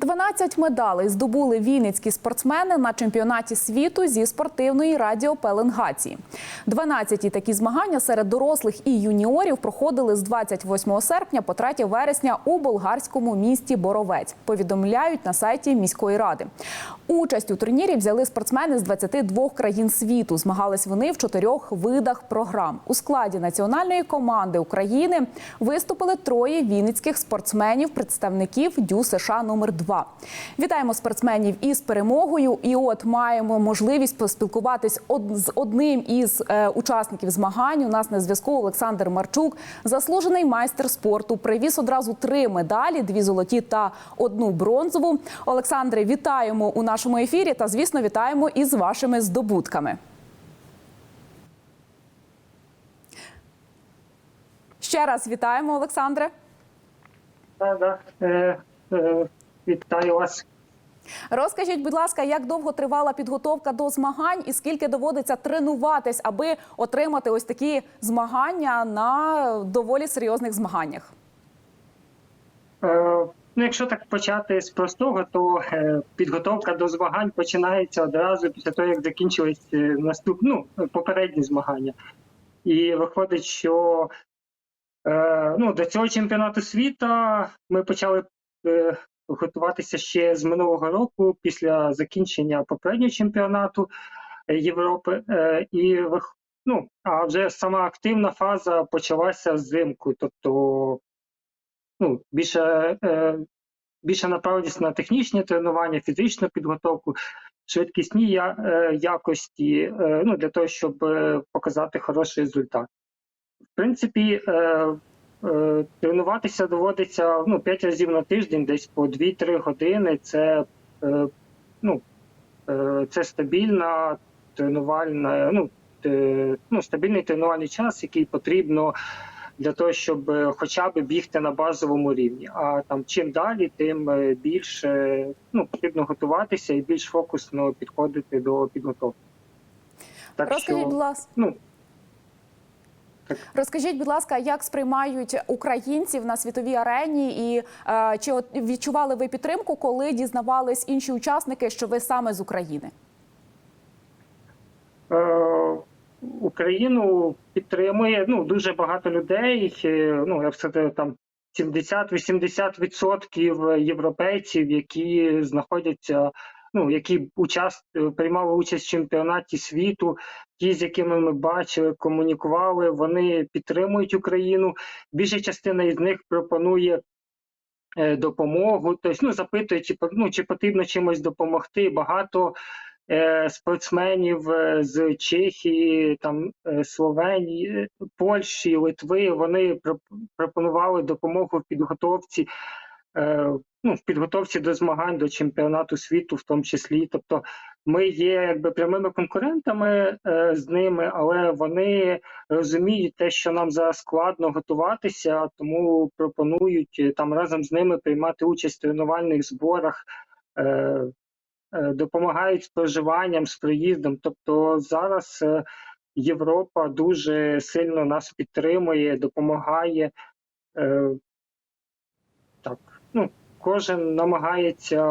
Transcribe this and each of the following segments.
12 медалей здобули вінницькі спортсмени на чемпіонаті світу зі спортивної радіопеленгації. 12 такі змагання серед дорослих і юніорів проходили з 28 серпня по 3 вересня у болгарському місті Боровець. Повідомляють на сайті міської ради. Участь у турнірі взяли спортсмени з 22 країн світу. Змагались вони в чотирьох видах програм. У складі національної команди України виступили троє вінницьких спортсменів, представників ДЮ США номер 2 Вітаємо спортсменів із перемогою. І от маємо можливість поспілкуватись з одним із е, учасників змагань. У нас на зв'язку Олександр Марчук, заслужений майстер спорту. Привіз одразу три медалі: дві золоті та одну бронзову. Олександре, вітаємо у нашому ефірі та, звісно, вітаємо із вашими здобутками. Ще раз вітаємо, Олександре. Так, так. Вітаю вас. Розкажіть, будь ласка, як довго тривала підготовка до змагань і скільки доводиться тренуватись, аби отримати ось такі змагання на доволі серйозних змаганнях? Е, ну, якщо так почати з простого, то е, підготовка до змагань починається одразу після того, як закінчились е, наступні ну, попередні змагання. І виходить, що е, ну, до цього чемпіонату світу ми почали е, готуватися ще з минулого року після закінчення попереднього чемпіонату е, Європи. Е, і ну, а вже сама активна фаза почалася взимку. Тобто ну, більше, е, більше направленість на технічні тренування, фізичну підготовку, швидкісні якості, ну, для того, щоб показати хороший результат. В принципі, тренуватися доводиться ну, 5 разів на тиждень, десь по 2-3 години. Це, е, ну, е, це стабільна тренувальна, ну, е, ну, стабільний тренувальний час, який потрібно для того, щоб е, хоча б бігти на базовому рівні. А там чим далі, тим е, більше ну, потрібно готуватися і більш фокусно підходити до підготовки. Так Розкажіть, будь ласка. ну, Розкажіть, будь ласка, як сприймають українців на світовій арені, і е, чи відчували ви підтримку, коли дізнавались інші учасники, що ви саме з України? е, Україну підтримує ну, дуже багато людей. е, Ну, я сказав, там 70-80% європейців, які знаходяться, ну, які участ... приймали участь в чемпіонаті світу, ті, з якими ми бачили, комунікували, вони підтримують Україну. Більша частина із них пропонує е, допомогу, тобто ну, запитують, чи, ну, чи потрібно чимось допомогти. Багато е, спортсменів е, з Чехії, там е, Словенії, е, Польщі, Литви. Вони про- пропонували допомогу в підготовці. е, Ну, в підготовці до змагань до чемпіонату світу, в тому числі. Тобто, ми є якби прямими конкурентами е, з ними, але вони розуміють те, що нам зараз складно готуватися, тому пропонують е, там разом з ними приймати участь в тренувальних зборах. Е, е, допомагають з проживанням, з проїздом. Тобто зараз е, Європа дуже сильно нас підтримує, допомагає. Так, кожен намагається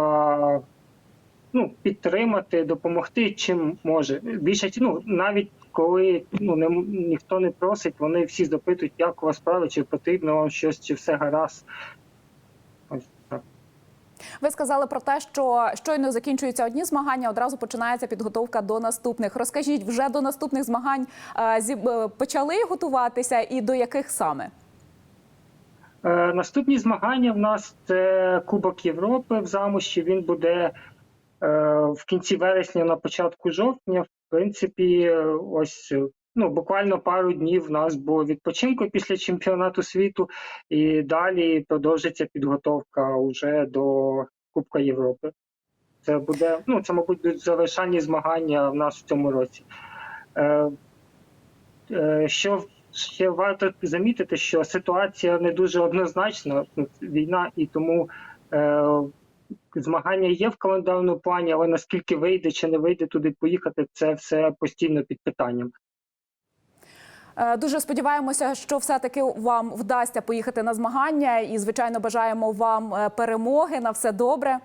ну, підтримати, допомогти чим може. Більше ну, навіть коли ну, не, ніхто не просить, вони всі запитують, як у вас справи, чи потрібно вам щось, чи все гаразд. Ви сказали про те, що щойно закінчуються одні змагання, одразу починається підготовка до наступних. Розкажіть, вже до наступних змагань е, зі- е, почали готуватися і до яких саме? Е, Наступні змагання в нас це Кубок Європи в Замощі. Він буде е, в кінці вересня, на початку жовтня. В принципі, ось ну буквально пару днів в нас було відпочинку після чемпіонату світу, і далі продовжиться підготовка уже до Кубка Європи. Це буде, ну це, мабуть, завершальні змагання в нас в цьому році. Е, що ще варто замітити, що ситуація не дуже однозначна, війна, і тому е, змагання є в календарному плані, але наскільки вийде чи не вийде туди поїхати, це все постійно під питанням. Е, Дуже сподіваємося, що все-таки вам вдасться поїхати на змагання, і звичайно бажаємо вам е, перемоги на все добре.